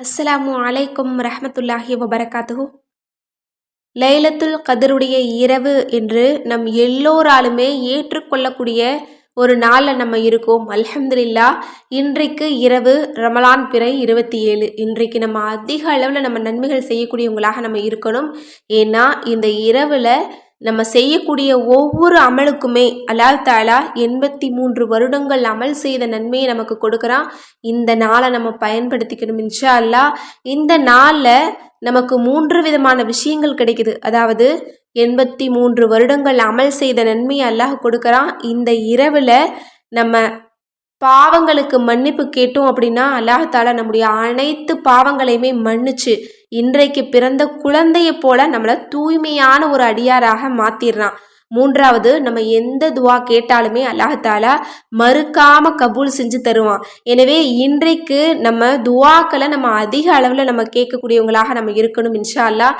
அஸ்ஸலாமு அலைக்கும் ரஹமத்துல்லாஹி வபரகாத்துஹு. லைலத்துல் கதருடைய இரவு என்று நம் எல்லோராலுமே ஏற்றுக்கொள்ளக்கூடிய ஒரு நாளில் நம்ம இருக்கோம். அல்ஹம்துலில்லா இன்றைக்கு இரவு ரமலான் பிறை இருபத்தி ஏழு இன்றைக்கு நம்ம அதிக அளவில் நம்ம நன்மைகள் செய்யக்கூடியவங்களாக நம்ம இருக்கணும். ஏன்னா இந்த இரவில் நம்ம செய்யக்கூடிய ஒவ்வொரு அமலுக்குமே அல்லாஹ் தாலா எண்பத்தி மூன்று வருடங்கள் அமல் செய்த நன்மையை நமக்கு கொடுக்குறான் இந்த நாளை நம்ம பயன்படுத்திக்கணும் இன்ஷா அல்லா இந்த நாளில் நமக்கு மூன்று விதமான விஷயங்கள் கிடைக்குது. அதாவது எண்பத்தி மூன்று வருடங்கள் அமல் செய்த நன்மையை அல்லாஹ் கொடுக்குறான் இந்த இரவில் நம்ம பாவங்களுக்கு மன்னிப்பு கேட்டோம் அப்படின்னா அல்லாஹால நம்முடைய அனைத்து பாவங்களையுமே மன்னிச்சு இன்றைக்கு பிறந்த குழந்தைய போல நம்மளை தூய்மையான ஒரு அடியாராக மாத்திடுறான் மூன்றாவது நம்ம எந்த துவா கேட்டாலுமே அல்லாஹாலா மறுக்காம கபூல் செஞ்சு தருவான். எனவே இன்றைக்கு நம்ம துவாக்களை நம்ம அதிக அளவில் நம்ம கேட்கக்கூடியவங்களாக நம்ம இருக்கணும் இன்ஷா அல்லா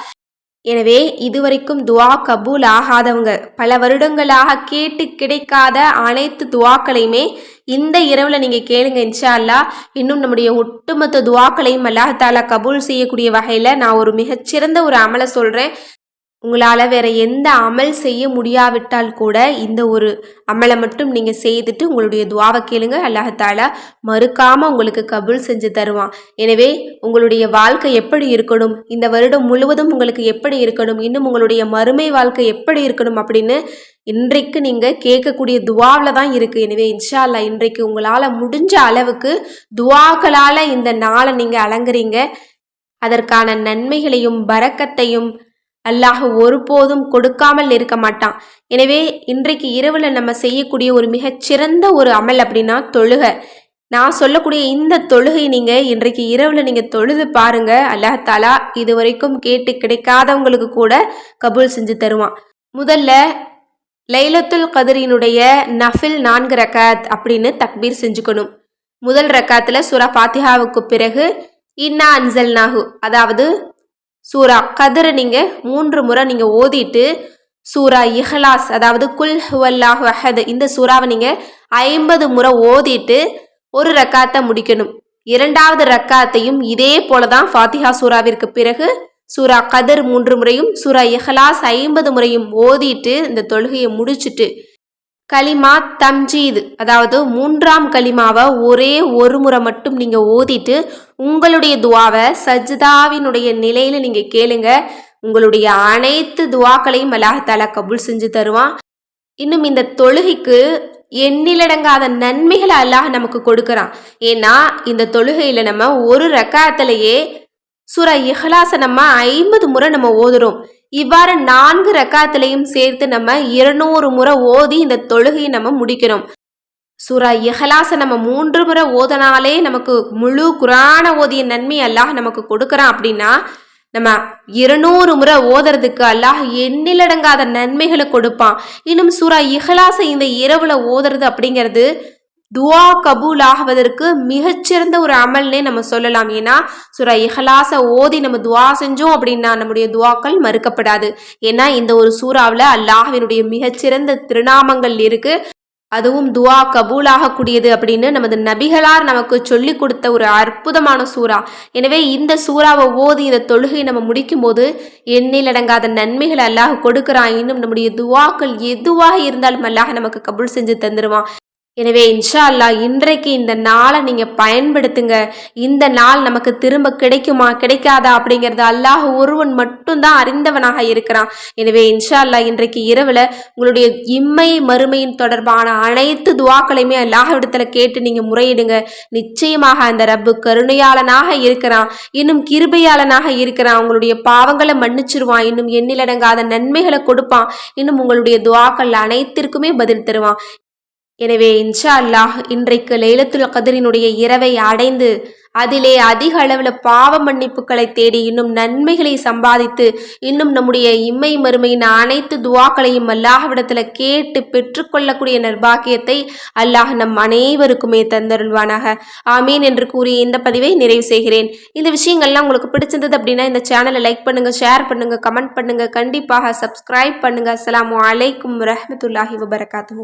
எனவே இதுவரைக்கும் துவா கபூல் ஆகாதவங்க பல வருடங்களாக கேட்டு கிடைக்காத அனைத்து துவாக்களையுமே இந்த இரவில் நீங்கள் கேளுங்க இன்ஷா அல்லா இன்னும் நம்முடைய ஒட்டுமொத்த துவாக்களையும் அல்லாஹாலா கபூல் செய்யக்கூடிய வகையில் நான் ஒரு மிகச்சிறந்த ஒரு அமலை சொல்கிறேன் உங்களால் வேறு எந்த அமல் செய்ய முடியாவிட்டால் கூட இந்த ஒரு அமலை மட்டும் நீங்கள் செய்துட்டு உங்களுடைய துவாவை கேளுங்க. அல்லாஹாலா மறுக்காமல் உங்களுக்கு கபுல் செஞ்சு தருவான். எனவே உங்களுடைய வாழ்க்கை எப்படி இருக்கணும்? இந்த வருடம் முழுவதும் உங்களுக்கு எப்படி இருக்கணும்? இன்னும் உங்களுடைய மறுமை வாழ்க்கை எப்படி இருக்கணும்? அப்படின்னு இன்றைக்கு நீங்கள் கேட்கக்கூடிய துவாவில் தான் இருக்குது எனவே இன்ஷா அல்லா இன்றைக்கு உங்களால் முடிஞ்ச அளவுக்கு துவாக்களால் இந்த நாளை நீங்கள் அலங்குறீங்க அதற்கான நன்மைகளையும் பறக்கத்தையும் அல்லாஹ் ஒருபோதும் கொடுக்காமல் இருக்க மாட்டான். எனவே இன்றைக்கு இரவில் நம்ம செய்யக்கூடிய ஒரு மிகச்சிறந்த ஒரு அமல் அப்படின்னா தொழுகை. நான் சொல்லக்கூடிய இந்த தொழுகை நீங்கள் இன்றைக்கு இரவில் நீங்கள் தொழுது பாருங்க. அல்லாஹாலா இது வரைக்கும் கேட்டு கிடைக்காதவங்களுக்கு கூட கபூல் செஞ்சு தருவான். முதல்ல லைலத்துல் கதிரினுடைய நஃபில் நான்கு ரக்காத் அப்படின்னு தக்பீர் செஞ்சுக்கணும். முதல் ரக்காத்தில் சுரா பாத்திஹாவுக்கு பிறகு இன்னா அன்சல் நாகு அதாவது சூரா கதிரை நீங்கள் மூன்று முறை நீங்கள் ஓதிட்டு சூரா இஹ்லாஸ் அதாவது குல் ஹுவல்லாஹ் அஹது இந்த சூறாவை நீங்கள் ஐம்பது முறை ஓதிட்டு ஒரு ரக்காத்தை முடிக்கணும். இரண்டாவது ரக்காத்தையும் இதே போல தான் ஃபாத்திஹா சூறாவிற்கு பிறகு சூரா கதர் மூன்று முறையும் சூரா இஹ்லாஸ் ஐம்பது முறையும் ஓதிட்டு இந்த தொழுகையை முடிச்சுட்டு கலிமா தம்ஜீது. அதாவது மூன்றாம் கலிமாவை ஒரே ஒரு முறை மட்டும் நீங்கள் ஓதிட்டு உங்களுடைய துவாவை சஜ்தாவினுடைய நிலையில் நீங்கள் கேளுங்க. உங்களுடைய அனைத்து துவாக்களையும் அல்லாஹால கபுல் செஞ்சு தருவான். இன்னும் இந்த தொழுகைக்கு எண்ணிலடங்காத நன்மைகளை அல்லாஹ் நமக்கு கொடுக்குறான். ஏன்னா இந்த தொழுகையில் நம்ம ஒரு ரக்காயத்திலேயே சுர இஹலாச நம்ம ஐம்பது முறை நம்ம ஓதுறோம். இவ்வாறு நான்கு ரக்காத்திலையும் சேர்த்து நம்ம இருநூறு முறை ஓதி இந்த தொழுகையை நம்ம முடிக்கணும். சுரா இஹலாசை நம்ம மூன்று முறை ஓதனாலே நமக்கு முழு குரான ஓதிய நன்மை அல்லாஹ் நமக்கு கொடுக்குறான் அப்படின்னா நம்ம இருநூறு முறை ஓதுறதுக்கு அல்லாஹ் எண்ணிலடங்காத நன்மைகளை கொடுப்பான். இன்னும் சூரா இஹலாசை இந்த இரவுல ஓதுறது அப்படிங்கிறது துவா கபூல் ஆகுவதற்கு மிகச்சிறந்த ஒரு அமல்னே நம்ம சொல்லலாம். ஏன்னா சுரா இஹலாச ஓதி நம்ம துவா செஞ்சோம் அப்படின்னா நம்முடைய துவாக்கள் மறுக்கப்படாது. ஏன்னா இந்த ஒரு சூறாவில் அல்லாஹினுடைய மிகச்சிறந்த திருநாமங்கள் இருக்கு. அதுவும் துவா கபூலாகக்கூடியது அப்படின்னு நமது நபிகளார் நமக்கு சொல்லி கொடுத்த ஒரு அற்புதமான சூறா. எனவே இந்த சூறாவை ஓதி இந்த தொழுகை நம்ம முடிக்கும் போது எண்ணில் அடங்காத நன்மைகள் அல்லாஹ் கொடுக்குறான். இன்னும் நம்முடைய துவாக்கள் எதுவாக இருந்தாலும் அல்லாஹ் நமக்கு கபூல் செஞ்சு தந்துடுவான் எனவே இன்ஷா அல்லா இன்றைக்கு இந்த நாளை நீங்கள் பயன்படுத்துங்க. இந்த நாள் நமக்கு திரும்ப கிடைக்குமா கிடைக்காதா அப்படிங்கிறது அல்லாஹ் ஒருவன் மட்டும்தான் அறிந்தவனாக இருக்கிறான். எனவே இன்ஷா அல்லா இன்றைக்கு இரவில் உங்களுடைய இம்மை மறுமையின் தொடர்பான அனைத்து துவாக்களையுமே அல்லாஹ்விடத்தில் கேட்டு நீங்கள் முறையிடுங்க. நிச்சயமாக அந்த ரப்பு கருணையாளனாக இருக்கிறான். இன்னும் கிருபையாளனாக இருக்கிறான். உங்களுடைய பாவங்களை மன்னிச்சிருவான். இன்னும் எண்ணிலடங்காத நன்மைகளை கொடுப்பான். இன்னும் உங்களுடைய துவாக்கள் அனைத்திற்குமே பதில் தருவான். எனவே இன்ஷா அல்லாஹ் இன்றைக்கு லைலத்துல் கதிரினுடைய இரவை அடைந்து அதிலே அதிக அளவில் பாவ மன்னிப்புகளை தேடி இன்னும் நன்மைகளை சம்பாதித்து இன்னும் நம்முடைய இம்மை மறுமையின் அனைத்து துவாக்களையும் அல்லாஹ்விடத்தில் கேட்டு பெற்றுக்கொள்ளக்கூடிய நர்பாக்கியத்தை அல்லாஹ் நம் அனைவருக்குமே தந்தருள்வானாக. ஆமீன் என்று கூறி இந்த பதிவை நிறைவு செய்கிறேன். இந்த விஷயங்கள்லாம் உங்களுக்கு பிடிச்சிருந்தது அப்படின்னா இந்த சேனலை லைக் பண்ணுங்கள் ஷேர் பண்ணுங்கள் கமெண்ட் பண்ணுங்கள் கண்டிப்பாக சப்ஸ்கிரைப் பண்ணுங்கள் அஸ்லாம் வலைக்கம் ரஹமத்துல்லாஹி வபரகாத்து